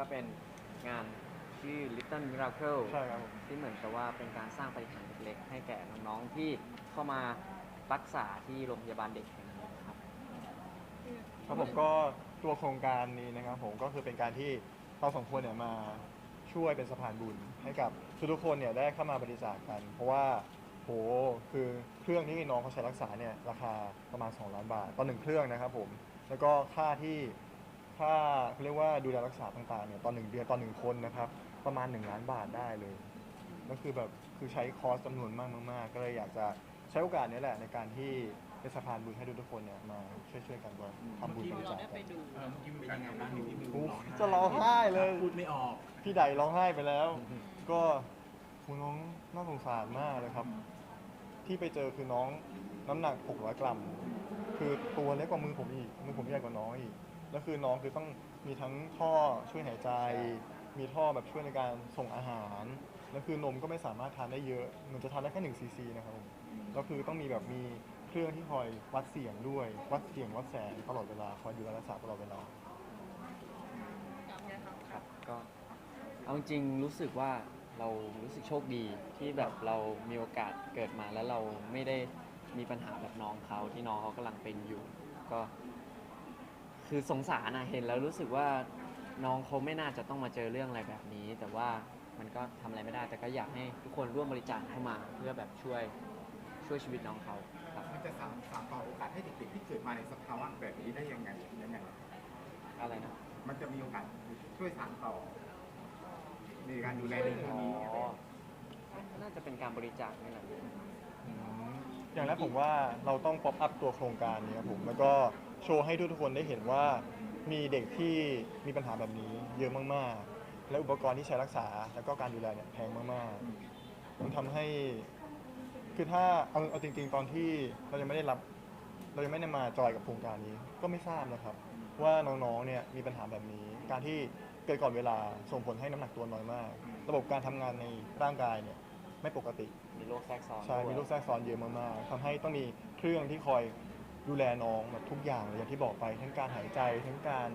ก็เป็นงานชื่อ Little Miracle ใช่ครับผมที่เหมือนกับว่าเป็นการสร้างปฏิหารย์เล็กๆ ให้แก่น้องๆที่เข้ามารักษาที่โรงพยาบาลเด็กแห่งนี้ครับ ครับผมก็ตัวโครงการนี้นะครับผมก็คือเป็นการที่เราสองคนเนี่ยมาช่วยเป็นสะพานบุญให้กับทุกๆคนเนี่ยได้เข้ามาบริจาคกัน เพราะว่าโหคือเครื่องที่น้องเขาใช้รักษาเนี่ยราคาประมาณ 2 ล้านบาทต่อหนึ่งเครื่องนะครับผมแล้วก็ค่าที่ ค่าเขาเรียกว่าดูแลรักษาต่างๆเนี่ยต่อหนึ่งเดือนต่อหนึ่งคนนะครับ ประมาณ 1 ล้านบาทได้เลย ก็คือแบบคือใช้คอสจำนวนมากมากๆก็เลยอยากจะใช้โอกาสนี้แหละในการที่เป็นสะพานบุญให้ทุกๆคนเนี่ยมาช่วยๆกันด้วยทำบุญบริจาคกันเออเมื่อกี้เป็นยังไงบ้างที่มิวโอ้ร้องไห้จะร้องไห้เลย พูดไม่ออก พี่ใดร้องไห้ไปแล้ว ก็คุณน้องน่าสงสารมากเลยครับ ที่ไปเจอคือน้องน้ำหนัก 600 กรัม คือตัวเล็กกว่ามือผมอีก มือผมใหญ่กว่าน้องอีก แล้วคือน้องคือต้องมีทั้งท่อช่วยหายใจ มีท่อแบบช่วยในการส่งอาหาร แล้วคือนมก็ไม่สามารถทานได้เยอะมันจะทานได้แค่1ซีซีนะครับผมแล้วคือต้องมีแบบมีเครื่องที่คอยวัดเสียงด้วย วัดเสียงวัดแสงตลอดเวลาคอยดูแลรักษาตลอดเวลา ครับก็เอาจริงๆรู้สึกว่าเรารู้สึกโชคดีที่แบบเรามีโอกาสเกิดมาแล้วเราไม่ได้มีปัญหาแบบน้องเขาที่น้องเขากำลังเป็นอยู่ ก็ คือสงสารนะเห็นแล้วรู้สึกว่าน้องเขาไม่น่าจะต้องมาเจอเรื่องอะไรแบบนี้ แต่ว่ามันก็ทำอะไรไม่ได้ แต่ก็อยากให้ทุกคนร่วมบริจาคเข้ามา เพื่อแบบช่วยช่วยชีวิตน้องเขาครับ มันจะสามสามต่อโอกาสให้เด็กๆที่เกิดมาในสภาวะแบบนี้ได้ยังไงยังไง อะไรนะ มันจะมีโอกาสช่วยสานต่อในการดูแลเด็กพวกนี้อ๋อน่าจะเป็นการบริจาคนี่แหละ อย่างแรกผมว่าเราต้องป๊อปอัพตัวโครงการนี้ครับผม แล้วก็ โชว์ให้ทุกๆคนได้เห็นว่ามีเด็กที่มีปัญหาแบบนี้เยอะมากๆ และอุปกรณ์ที่ใช้รักษาแล้วก็การดูแลเนี่ยแพงมากๆ มันทำให้ คือถ้าเอาเอาจริงๆ ตอนที่เรายังไม่ได้รับ เรายังไม่ได้มาจอยกับโครงการนี้ ก็ไม่ทราบนะครับ ว่าน้องๆ เนี่ยมีปัญหาแบบนี้ การที่เกิดก่อนเวลาส่งผลให้น้ำหนักตัวน้อยมาก ระบบการทำงานในร่างกายเนี่ยไม่ปกติ มีโรคแทรกซ้อนใช่ ด้วยมีโรคแทรกซ้อนเยอะมากๆทำให้ต้องมีเครื่องที่คอย ดูแลน้องแบบทุกอย่างเลยอย่างที่บอกไป ทั้งการหายใจทั้งการ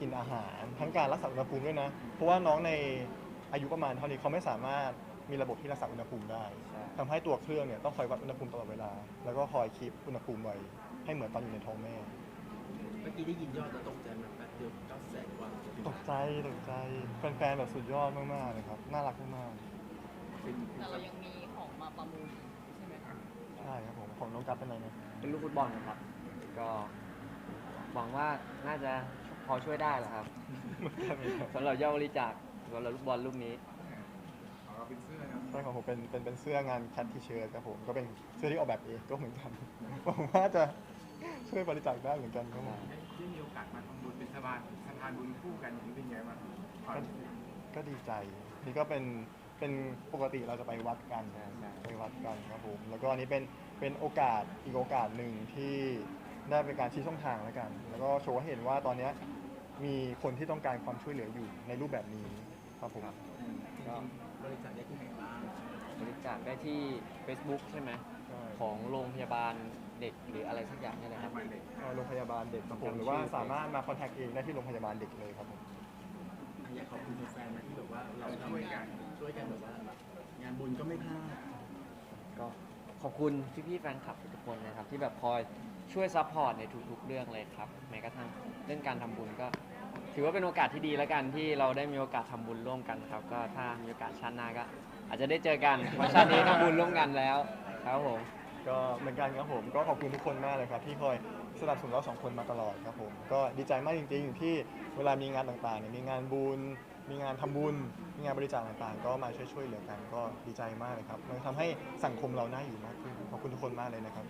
กินอาหาร ทั้งการรักษาอุณหภูมิด้วยนะ เพราะว่าน้องในอายุประมาณเท่านี้เขาไม่สามารถมีระบบที่รักษาอุณหภูมิได้ใช่ ทำให้ตัวเครื่องเนี่ยต้องคอยวัดอุณหภูมิตลอดเวลา แล้วก็คอยคีปอุณหภูมิไว้ให้เหมือนตอนอยู่ในท้องแม่ เมื่อกี้ได้ยินยอดแล้วตกใจไหมแป๊บเดียวเก้าแสนกว่าตกใจตกใจแฟนๆแบบสุดยอดมากๆเลยครับน่ารักมากแต่เรายังมีของมาประมูลใช่ไหมคะๆ ใช่ครับผมของน้องกัฟเป็นไรนะเป็นลูกฟุตบอลนะครับ ก็หวังว่าน่าจะพอช่วยได้แหละครับสำหรับยอดบริจาคสำหรับลูกบอลลูกนี้ ของเราเป็นเสื้อนะใช่ของผมเป็นเป็นเป็นเสื้องานแคททีเชิร์ตครับผมก็เป็นเสื้อที่ออกแบบเองก็เหมือนกันหวังว่าจะช่วยบริจาคได้เหมือนกันครับผม ได้ได้มีโอกาสมาทำบุญเป็นสะพานสะพานบุญคู่กันอย่างนี้เป็นไงบ้างความรู้สึกก็ดีใจ นี่ก็เป็น เป็นปกติเราจะไปวัดกันใช่ใช่ ไปวัดกันครับผมแล้วก็อันนี้เป็นเป็นโอกาสอีกโอกาสหนึ่งที่ได้เป็นการชี้ช่องทางแล้วกัน แล้วก็โชว์ให้เห็นว่าตอนเนี้ยมีคนที่ต้องการความช่วยเหลืออยู่ในรูปแบบนี้ครับผมก็บริจาคได้ที่ไหนบ้างบริจาคได้ที่ Facebook ใช่ไหมใช่ของโรงพยาบาลเด็กหรืออะไรสักอย่างนี่แหละครับมาเด็กเอ่อโรงพยาบาลเด็กครับผมจำชื่อหรือว่าสามารถมาคอนแทคเองได้ที่โรงพยาบาลเด็กเลยครับผม อยากขอบคุณแฟนๆนะที่แบบว่าเราช่วยกันช่วยกันแบบว่างานบุญก็ไม่พลาดก็ขอบคุณพี่ๆแฟนคลับทุกคนนะครับ ที่แบบคอยช่วยซัพพอร์ตในทุกๆเรื่องเลยครับแม้กระทั่งเรื่องการทำบุญก็ ถือว่าเป็นโอกาสที่ดีแล้วกันที่เราได้มีโอกาสทำบุญร่วมกันครับ ก็ถ้ามีโอกาสชาติหน้าก็ อาจจะได้เจอกันเพราะชาตินี้ทำบุญร่วมกันแล้วครับผม ก็เหมือนกันครับผมก็ขอบคุณทุกคนมากเลยครับที่คอยสนับสนุนเราสองคนมาตลอดครับผมก็ดีใจมากจริงๆที่เวลามีงานต่างๆเนี่ยมีงานบุญมีงานทำบุญ มีงานบริจาคต่างๆ ก็มาช่วยช่วยๆเหลือกันก็ดีใจมากเลยครับมันทำให้สังคมเราน่าอยู่มากขึ้นขอบคุณทุกคนมากเลยนะครับ